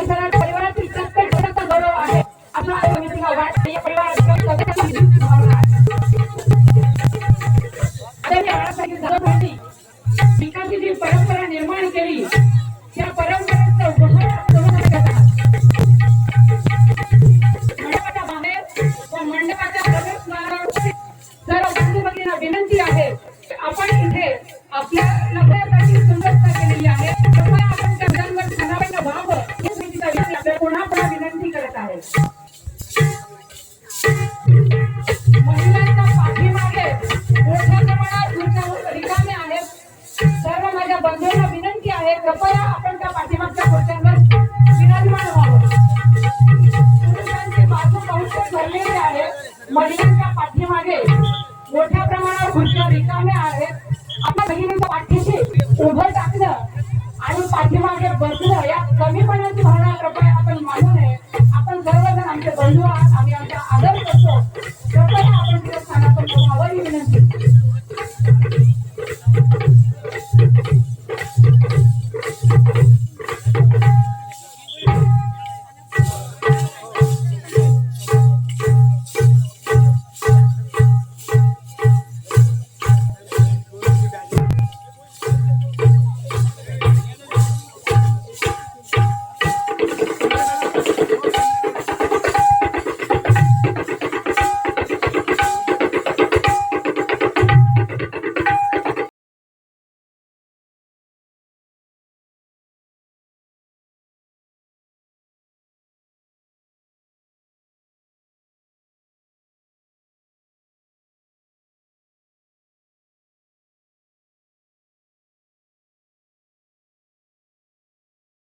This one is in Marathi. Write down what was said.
परिसरात परिवारातील प्रत्येक गौरव आहे. आपला समितीला वाट या जी परंपरा निर्माण केली त्या परंपरेचा मंडपाच्या बाहेर व मंडपाच्या प्रवेशद्वारावर सर्व बंधू भगिनींना विनंती आहे की आपण इथे आपल्या बंधूंना विनंती आहे कृपया आपण त्या पाठीमागच्या खुर्च्यांवर विराजमान व्हावं. पुरुषांचे बाजू बहुतेक भरलेले आहे महिलांच्या पाठीमागे मोठ्या प्रमाणावर खुर्च्या रिकाम्या आहेत. आपल्या बहिणींच्या पाठीशी उभं टाकणं आणि पाठीमागे बसणं या कमीपणाची भावना कृपया